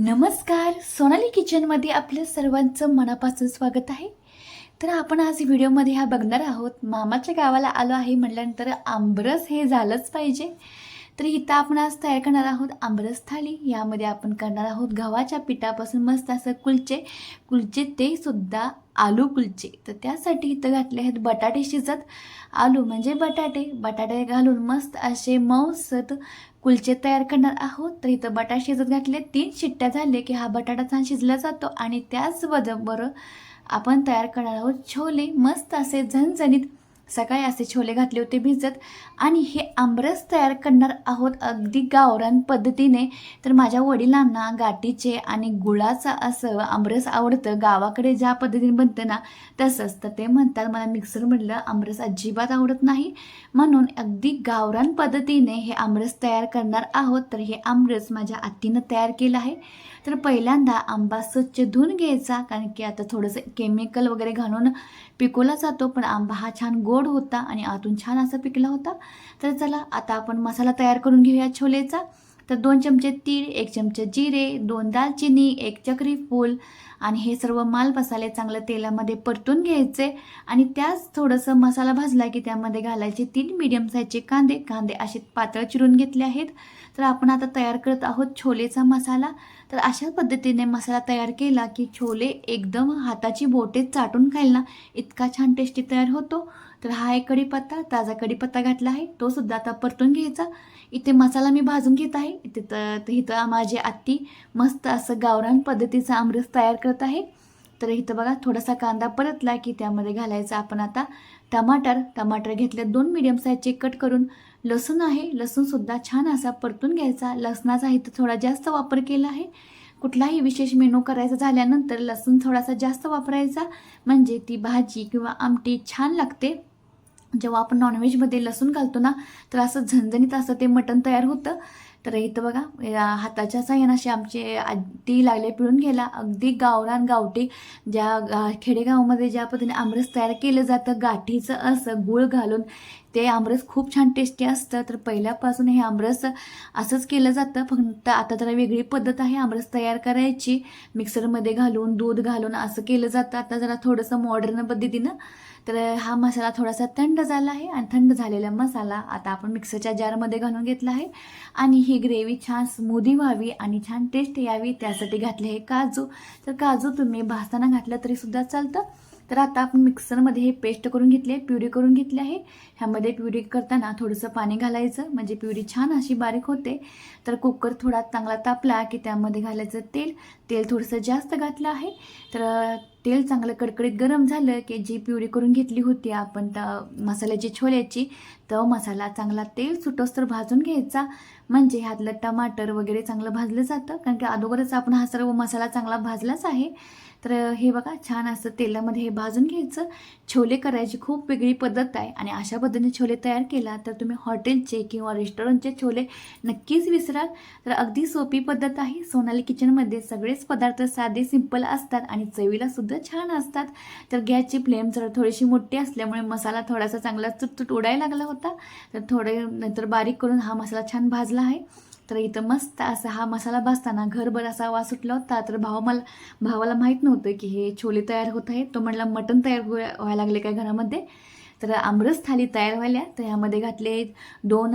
नमस्कार. सोनाली किचनमध्ये आपलं सर्वांचं मनापासून स्वागत आहे. तर आपण आज व्हिडिओमध्ये हा बघणार आहोत. मामाच्या गावाला आलो आहे म्हटल्यानंतर आंबरस हे झालंच पाहिजे. तर इथं आपण आज तयार करणार आहोत आंबरस थाळी यामध्ये आपण करणार आहोत गव्हाच्या पिठापासून मस्त असं कुलचे कुलचे ते सुद्धा आलू कुलचे. तर त्यासाठी इथं घातले आहेत बटाटे शिजत आलू. म्हणजे बटाटे बटाटे घालून मस्त असे मऊसत कुलचे तयार करणार आहोत. तर इथं बटाटे शिजत घातले. तीन शिट्ट्या झाले की हा बटाटा छान शिजला जातो आणि त्याचबरोबर आपण तयार करणार आहोत छोले. मस्त असे झणझणीत सकाळी असे छोले घातले होते भिजत. आणि हे आमरस तयार करणार आहोत अगदी गावरान पद्धतीने. तर माझ्या वडिलांना गाठीचे आणि गुळाचं असं आमरस आवडतं. गावाकडे ज्या पद्धतीने बनतं ना तसंच. तर ते म्हणतात मला मिक्सर म्हटलं आमरस अजिबात आवडत नाही. म्हणून अगदी गावरान पद्धतीने हे आमरस तयार करणार आहोत. तर हे आमरस माझ्या आत्तीनं तयार केलं आहे. तर पहिल्यांदा आंबा स्वच्छ धुवून घ्यायचा कारण की आता थोडंसं केमिकल वगैरे घालून पिकवला जातो. पण आंबा हा छान गोड होता आणि आतून छान असा पिकला होता. तर चला आता आपण मसाला तयार करून घेऊया छोलेचा. तर दोन चमचे तीळ एक चमचे जिरे दोन दालचिनी एक चक्री फूल आणि हे सर्व माल मसाले चांगलं तेलामध्ये परतून घ्यायचे आणि त्याच थोडंसं मसाला भाजला की त्यामध्ये घालायचे तीन मीडियम साईजचे कांदे. कांदे असे पातळ चिरून घेतले आहेत. तर आपण आता तयार करत आहोत छोलेचा मसाला. तर अशा पद्धतीने मसाला तयार केला की छोले एकदम हाताची बोटे चाटून खायला ना इतका छान टेस्टी तयार होतो. तर हा एक कढीपत्ता ताजा कढीपत्ता घातला आहे. तो सुद्धा आता परतून घ्यायचा. इथे मसाला मी भाजून घेत आहे. इथे तर इथं माझी आत्ती मस्त असं गावरान पद्धतीचा आमरस तयार करत आहे. तर इथं बघा थोडासा कांदा परतला की त्यामध्ये घालायचा आपण आता टमाटर. टमाटर घेतले दोन मिडियम साईजचे कट करून लसूण आहे. लसूणसुद्धा छान असा परतून घ्यायचा. लसणाचा इथं थोडा जास्त वापर केला आहे. कुठलाही विशेष मेनू करायचा झाल्यानंतर लसूण थोडासा जास्त वापरायचा. म्हणजे ती भाजी किंवा आमटी छान लागते. जेव्हा आपण नॉनव्हेजमध्ये लसूण घालतो ना तर असं झणझणीत असं ते मटण तयार होतं. तर इथं बघा हाताच्या साह्यानं असे आमचे आधी लागले पिळून घ्यायला. अगदी गावरान गावठी ज्या खेडेगावामध्ये ज्या पद्धतीने आमरस तयार केलं जातं गाठीचं असं गूळ घालून ते आमरस खूप छान टेस्टी असतं. तर पहिल्यापासून हे आमरस असंच केलं जातं. फक्त आता जरा वेगळी पद्धत आहे आमरस तयार करायची. मिक्सरमध्ये घालून दूध घालून असं केलं जातं. आता जरा थोडंसं मॉडर्न पद्धतीनं तर हा मसाला थोडासा थंड झाला आहे आणि थंड झालेला मसाला आता आपण मिक्सरच्या जारमध्ये घालून घेतला आहे. आणि ही ग्रेव्ही छान स्मूदी व्हावी आणि छान टेस्ट यावी त्यासाठी घातले हे काजू. तर काजू तुम्ही भाजताना घातलं तरीसुद्धा चालतं. तर आता आपण मिक्सरमध्ये हे पेस्ट करून घेतली आहे प्युरी करून घेतली आहे. ह्यामध्ये प्युरी करताना थोडंसं पाणी घालायचं म्हणजे प्युरी छान अशी बारीक होते. तर कुकर थोडा चांगला तापला की त्यामध्ये घालायचं तेल. तेल थोडंसं जास्त घातलं आहे. तर तेल चांगलं कडकडीत गरम झालं की जी प्युरी करून घेतली होती आपण त्या मसाल्याची छोल्याची तो मसाला चांगला तेल सुटोस्तर भाजून घ्यायचा. म्हणजे ह्यातलं टमाटर वगैरे चांगलं भाजलं जातं. कारण की अगोदरच आपण हा सर्व मसाला चांगला भाजलाच आहे. तर हे बघा छान असं तेलामध्ये हे भाजून घ्यायचं. छोले करायची खूप वेगळी पद्धत आहे आणि अशा पद्धतीने छोले तयार केला तर तुम्ही हॉटेलचे किंवा रेस्टॉरंटचे छोले नक्कीच विसराल. तर अगदी सोपी पद्धत आहे. सोनाली किचनमध्ये सगळेच पदार्थ साधे सिंपल असतात आणि चवीला सुद्धा छान असतात. तर गॅसची फ्लेम जर थोडीशी मोठी असल्यामुळे मसाला थोडासा चांगला चुटचुट उडायला लागला होता. तर थोडे नंतर बारीक करून हा मसाला छान भाजला आहे. तर इथं मस्त असा हा मसाला भाजताना घरभर असा वास सुटला होता. तर भाव मला भावाला माहीत नव्हतं की हे छोले तयार होत आहे तो म्हटला मटण तयार व्हायला लागले काय घरामध्ये? तर आमरस थाली तयार व्हायला तर ह्यामध्ये घातले दोन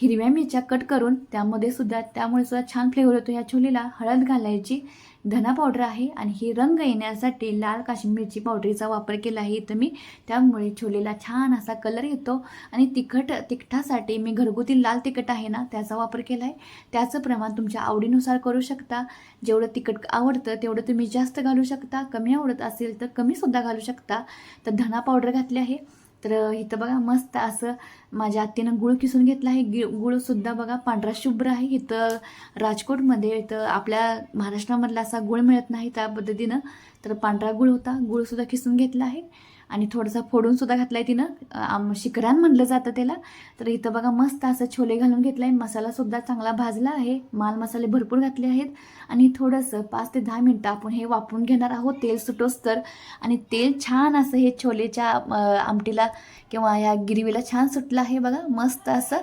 हिरव्या मिरच्या कट करून त्यामध्ये सुद्धा त्यामुळे सुद्धा छान फ्लेवर होतो ह्या छोलीला हळद घालायची धना पावडर आहे आणि ही रंग येण्यासाठी लाल काश्मीर मिरची पावडरीचा वापर केला आहे इथं मी. त्यामुळे छोलेला छान असा कलर येतो आणि तिखट तिखटासाठी मी घरगुती लाल तिखट आहे ना त्याचा वापर केला आहे त्याचं प्रमाण तुमच्या आवडीनुसार करू शकता. जेवढं तिखट आवडतं तेवढं तुम्ही जास्त घालू शकता. कमी आवडत असेल तर कमीसुद्धा घालू शकता. तर धना पावडर घातली आहे. तर इथं बघा मस्त असं माझ्या आत्तीनं गुळ किसून घेतला आहे. गि गुळसुद्धा बघा पांढरा शुभ्र आहे. इथं राजकोटमध्ये इथं आपल्या महाराष्ट्रामधला असा गुळ मिळत नाही त्या पद्धतीनं. तर पांढरा गुळ होता. गुळसुद्धा किसून घेतला आहे. आणि थोडासा फोडून सुद्धा घातला आहे तिनं. आम शिकरान म्हणलं जातं त्याला. तर इथं बघा मस्त असं छोले घालून घेतला आहे मसालासुद्धा चांगला भाजला आहे. माल मसाले भरपूर घातले आहेत. आणि थोडंसं पाच ते दहा मिनटं आपण हे वापरून घेणार आहोत. तेल सुटोस तर. आणि तेल छान असं हे छोलेच्या आमटीला किंवा या गिरवीला छान सुटलं आहे बघा. मस्त असं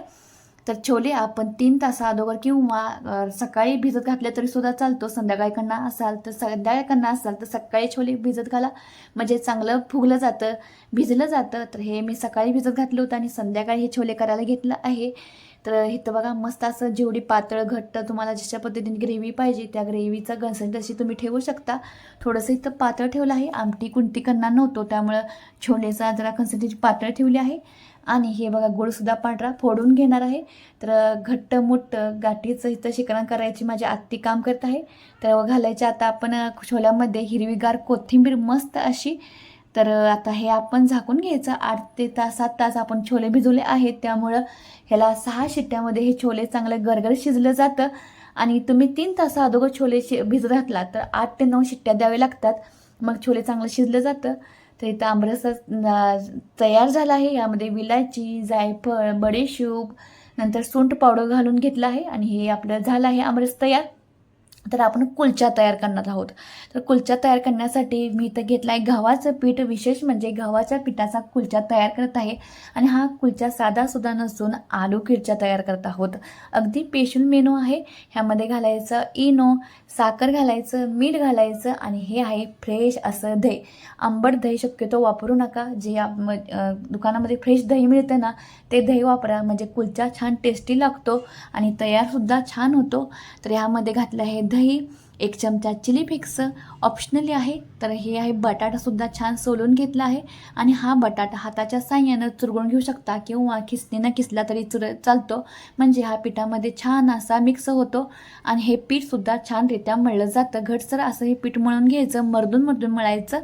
तर छोले आपण तीन तासा अगोदर किंवा सकाळी भिजत घातले तरी सुद्धा चालतो. संध्याकाळकडनं असाल तर संध्याकाळकडनं असाल तर सकाळी छोले भिजत घाला. म्हणजे चांगलं फुगलं जातं भिजलं जातं. तर हे मी सकाळी भिजत घातलं होतं आणि संध्याकाळी हे छोले करायला घेतलं आहे. तर इथं बघा मस्त असं जेवढी पातळ घट्ट तुम्हाला जशा पद्धतीने ग्रेव्ही पाहिजे त्या ग्रेव्हीचा घनसण तशी तुम्ही ठेवू शकता. थोडंसं इथं पातळ ठेवलं आहे. आमटी कुंटी करणार नव्हतो. त्यामुळं छोलेचा जरा कन्सिस्टन्सी पातळ ठेवली आहे. आणि हे बघा गुळसुद्धा पांढरा फोडून घेणार आहे. तर घट्ट मुठ्ठ गाठीचं इथं शिकरण करायची माझी आत्ती काम करत आहे. तर घालायचे आता आपण छोल्यामध्ये हिरवीगार कोथिंबीर मस्त अशी. तर आता हे आपण झाकून घ्यायचं. आठ ते तास सात तास आपण छोले भिजवले आहेत. त्यामुळं ह्याला सहा शिट्ट्यामध्ये हे छोले चांगलं गरगर शिजलं जातं. आणि तुम्ही तीन तासा अगोदर छोले शि भिजत घातला तर आठ ते नऊ शिट्ट्या द्यावे लागतात. मग छोले चांगलं शिजलं जातं. तर इथं आमरस तयार झाला आहे. यामध्ये विलायची जायफळ बडेशूप नंतर सुंठ पावडर घालून घेतला आहे. आणि हे आपलं झालं आहे आमरस तयार. तर आपण कुलचा तयार करणार आहोत. तर कुलचा तयार करण्यासाठी मी इथं घेतला आहे गव्हाचं पीठ. विशेष म्हणजे गव्हाच्या पिठाचा कुलचा तयार करत आहे. आणि हा कुलचा साधासुद्धा नसून आलू खिरचा तयार करत आहोत. अगदी पेशल मेनू आहे. ह्यामध्ये घालायचं इनो साखर घालायचं मीठ घालायचं आणि हे आहे फ्रेश असं दही. आंबट दही शक्यतो वापरू नका. जे आप दुकानामध्ये फ्रेश दही मिळतं ना ते दही वापरा. म्हणजे कुलचा छान टेस्टी लागतो आणि तयारसुद्धा छान होतो. तर ह्यामध्ये घातलं आहे सुद्धाही एक चमचा चिली फ्लेक्स ऑप्शनली आहे. तर हे आहे बटाटासुद्धा छान सोलून घेतला आहे. आणि हा बटाटा हाताच्या साह्यानं चुरगून घेऊ शकता किंवा खिसणीनं किसला तरी चुर चालतो. म्हणजे हा पिठामध्ये छान असा मिक्स होतो. आणि हे पीठसुद्धा छानरित्या मळलं जातं. घटसर असं हे पीठ मळून घ्यायचं. मर्दून मर्दून मळायचं.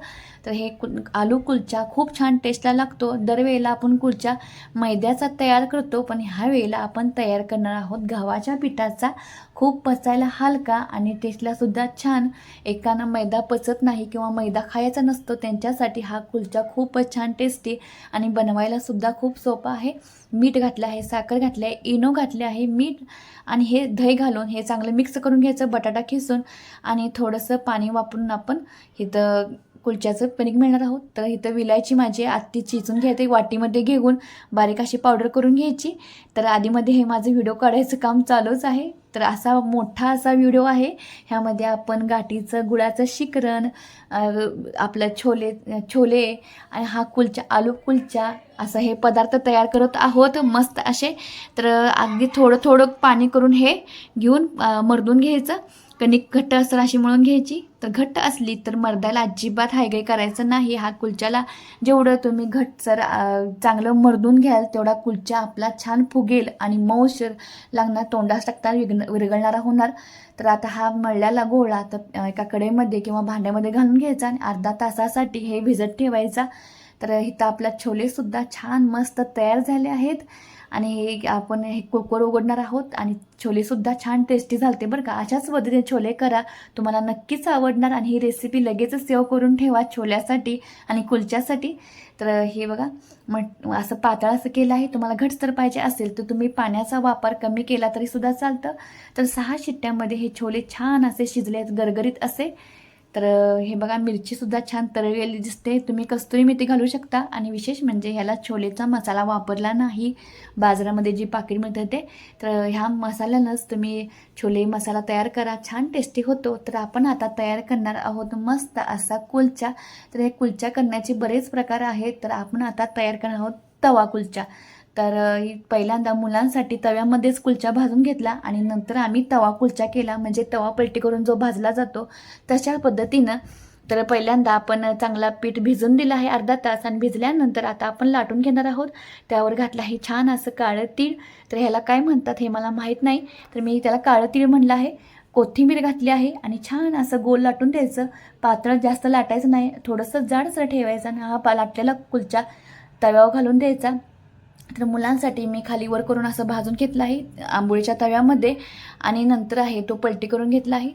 तर हे कुल आलू कुलचा खूप छान टेस्टला लागतो. दरवेळेला आपण कुलचा मैद्याचा तयार करतो. पण ह्या वेळेला आपण तयार करणार आहोत गव्हाच्या पिठाचा. खूप पचायला हलका आणि टेस्टला सुद्धा छान. एकानं मैदा पचत नाही किंवा मैदा खायचा नसतो त्यांच्यासाठी हा कुलचा खूपच छान टेस्टी आणि बनवायला सुद्धा खूप सोपा आहे. मीठ घातलं आहे साखर घातली आहे इनो घातले आहे मीठ आणि हे दही घालून हे चांगलं मिक्स करून घ्यायचं बटाटा खिसून आणि थोडंसं पाणी वापरून आपण इथं कुलच्याचं पनीर मिळणार आहोत. तर इथं विलायची माझी आत्ती चिचून घ्यायची वाटीमध्ये घेऊन बारीक अशी पावडर करून घ्यायची. तर आधीमध्ये हे माझं व्हिडिओ काढायचं काम चालूच आहे. तर असा मोठा असा व्हिडिओ आहे. ह्यामध्ये आपण गाठीचं गुळाचं शिकरण आपलं छोले छोले आणि हा कुलचा आलू कुलचा असं हे पदार्थ तयार करत आहोत. मस्त असे. तर अगदी थोडं थोडं पाणी करून हे घेऊन मरदून मर्दून घ्यायचं. कणिक घट्ट असर अशी मळून घ्यायची. तर घट्ट असली तर मर्दाला अजिबात हायगाई करायचं नाही. हा कुलच्याला जेवढं तुम्ही घट्टसर चांगलं मर्दून घ्याल तेवढा कुलचा आपला छान फुगेल आणि मऊशर लागणार तोंडास टाकता विघ्न विरघळणारा होणार. तर आता हा मळल्याला गोळा तर एका कडेमध्ये किंवा भांड्यामध्ये घालून घ्यायचा आणि अर्धा तासासाठी हे भिजत ठेवायचा. तर इथं आपल्या छोलेसुद्धा छान मस्त तयार झाले आहेत. आणि हे आपण हे कुकर उघडणार आहोत आणि छोलेसुद्धा छान टेस्टी झालते बरं का. अशाच पद्धतीने छोले करा. तुम्हाला नक्कीच आवडणार आणि ही रेसिपी लगेचच सेव करून ठेवा छोल्यासाठी आणि कुलच्यासाठी. तर हे बघा मग असं पातळ असं केलं आहे. तुम्हाला घटसर पाहिजे असेल तर तुम्ही पाण्याचा वापर कमी केला तरीसुद्धा चालतं. तर सहा शिट्ट्यामध्ये हे छोले छान असे शिजले आहेत गरगरीत असे. तर हे बघा मिरचीसुद्धा छान तळलेली दिसते. तुम्ही कस्तुरी मेथी घालू शकता. आणि विशेष म्हणजे ह्याला छोलेचा मसाला वापरला नाही. बाजारामध्ये जी पाकिट मिळतं ते. तर ह्या मसाल्यानंच तुम्ही छोले मसाला तयार करा. छान टेस्टी होतो. तर आपण आता तयार करणार आहोत मस्त असा कुलचा. तर हे कुलचा करण्याचे बरेच प्रकार आहेत. तर आपण आता तयार करणार आहोत तवा कुलचा. तर पहिल्यांदा मुलांसाठी तव्यामध्येच कुलचा भाजून घेतला आणि नंतर आम्ही तवा कुलचा केला. म्हणजे तवा पलटी करून जो भाजला जातो तशा पद्धतीनं. तर पहिल्यांदा आपण चांगला पीठ भिजून दिलं आहे अर्धा तास आणि भिजल्यानंतर आता आपण लाटून घेणार आहोत. त्यावर घातलं आहे छान असं काळं तीळ. तर ह्याला काय म्हणतात हे मला माहीत नाही. तर मी त्याला काळं तीळ म्हणलं आहे. कोथिंबीर घातली आहे आणि छान असं गोल लाटून द्यायचं. पातळ जास्त लाटायचं नाही. थोडंसं जाडसर ठेवायचं आणि हा पा लाटलेला कुलचा तव्यावर घालून द्यायचा. तर मुलांसाठी मी खाली वर करून असं भाजून घेतलं आहे आंबोळीच्या तव्यामध्ये आणि नंतर आहे तो पलटी करून घेतला आहे.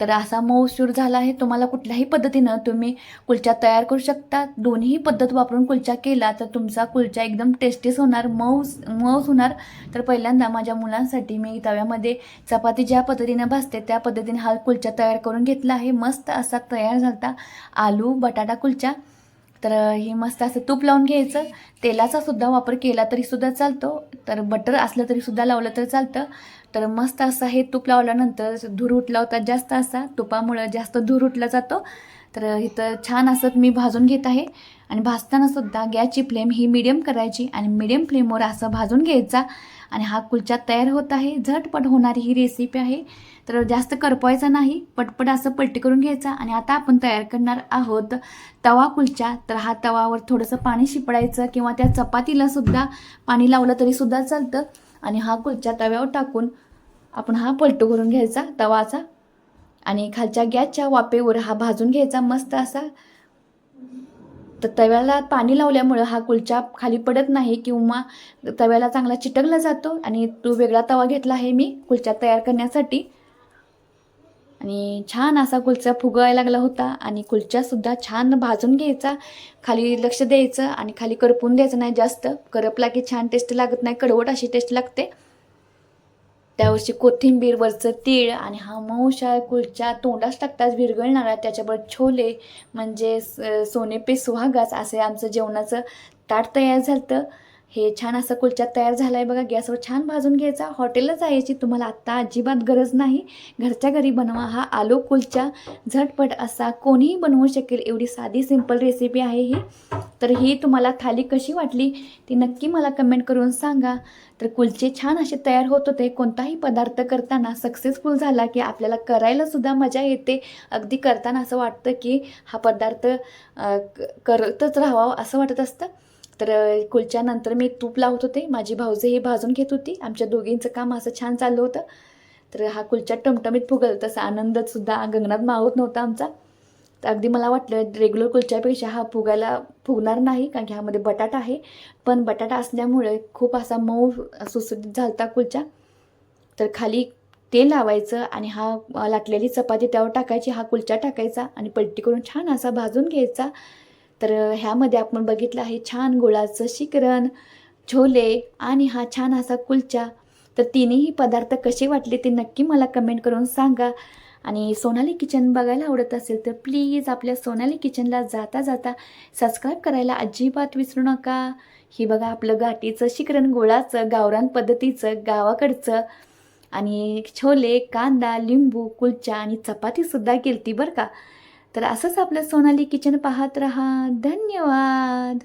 तर असा मऊसूर झाला आहे तुम्हाला कुठल्याही पद्धतीनं तुम्ही कुलचा तयार करू शकता. दोन्ही पद्धत वापरून कुलचा केला तर तुमचा कुलचा एकदम टेस्टीच होणार मऊ मऊच होणार. तर पहिल्यांदा माझ्या मुलांसाठी मी तव्यामध्ये चपाती ज्या पद्धतीनं भाजते त्या पद्धतीने हा कुलचा तयार करून घेतला आहे. मस्त असा तयार झाला आलू बटाटा कुलचा. तर हे मस्त असं तूप लावून घ्यायचं. तेलाचा सुद्धा वापर केला तरी सुद्धा चालतो. तर बटर असलं तरी सुद्धा लावलं तर चालतं. तर मस्त असं हे तूप लावल्यानंतर धूर उठला होता जास्त असा. तुपामुळं जास्त धूर उठला जातो. तर इथं छान असं मी भाजून घेत आहे. आणि भाजताना सुद्धा गॅसची फ्लेम ही मिडियम करायची आणि मिडियम फ्लेमवर असं भाजून घ्यायचा. आणि हा कुलचा तयार होत आहे. झटपट होणारी ही रेसिपी आहे. तर जास्त करपवायचा नाही. पटपट असं पलटी करून घ्यायचा आणि आता आपण तयार करणार आहोत तवा कुलचा. तर हा तवावर थोडंसं पाणी शिपडायचं किंवा त्या चपातीला सुद्धा पाणी लावलं तरीसुद्धा चालतं. आणि हा कुलचा तव्यावर टाकून आपण हा पलटू करून घ्यायचा तवाचा. आणि खालच्या गॅसच्या वापेवर हा भाजून घ्यायचा मस्त असा. तर तव्याला पाणी लावल्यामुळं हा कुलचा खाली पडत नाही किंवा तव्याला चांगला चिटकला जातो आणि तो वेगळा तवा घेतला आहे मी कुलचा तयार करण्यासाठी. आणि छान असा कुलचा फुगायला लागला होता आणि कुलचासुद्धा छान भाजून घ्यायचा. खाली लक्ष द्यायचं आणि खाली करपून द्यायचं नाही जास्त. करपला की छान टेस्ट लागत नाही कडवट अशी टेस्ट लागते. त्यावर्षी कोथिंबीरवरचं तीळ आणि हा मऊशाळ कुलच्या तोंडास टाकताच विरघळणारा त्याच्यावर छोले म्हणजे स- सोने पे सुहागास असे आमचं जेवणाचं ताट तयार झालं हे छान असं कुलचा तयार झाला आहे बघा. गॅसवर छान भाजून घ्यायचा. हॉटेलला जायची तुम्हाला आत्ता अजिबात गरज नाही. घरच्या घरी बनवा हा आलू कुलचा. झटपट असा कोणीही बनवू शकेल एवढी साधी सिंपल रेसिपी आहे ही. तर ही तुम्हाला थाली कशी वाटली ती नक्की मला कमेंट करून सांगा. तर कुलचे छान असे तयार होत होते. कोणताही पदार्थ करताना सक्सेसफुल झाला की आपल्याला करायला सुद्धा मजा येते. अगदी करताना असं वाटतं की हा पदार्थ क- करतच राहावा असं वाटत असतं. तर कुलच्यानंतर मी तूप लावत होते. माझी भाऊजे हे भाजून घेत होती. आमच्या दोघींचं काम असं छान चाललं होतं. तर हा कुलचा टमटमीत फुगल. तसा आनंदसुद्धा गगनात मावत नव्हता आमचा. तर अगदी मला वाटलं रेग्युलर कुलच्यापेक्षा हा फुगायला फुगणार नाही कारण की ह्यामध्ये बटाटा आहे. पण बटाटा असल्यामुळे खूप असा मऊ सुसुटीत झालता कुलचा तर खाली तेल लावायचं आणि हा लाटलेली चपाती त्यावर टाकायची. हा कुलचा टाकायचा आणि पलटी करून छान असा भाजून घ्यायचा. तर ह्यामध्ये आपण बघितलं आहे छान गुळाचं शिकरण छोले आणि हा छान असा कुलचा. तर तिन्ही पदार्थ कसे वाटले ते नक्की मला कमेंट करून सांगा. आणि सोनाली किचन बघायला आवडत असेल तर प्लीज आपल्या सोनाली किचनला जाता जाता सबस्क्राईब करायला अजिबात विसरू नका. ही बघा आपलं गाठीचं शिकरण गोळाचं गावरान पद्धतीचं गावाकडचं. आणि छोले कांदा लिंबू कुलचा आणि चपातीसुद्धा केलती बरं का. तर असंच आपलं सोनाली किचन पाहत रहा. धन्यवाद.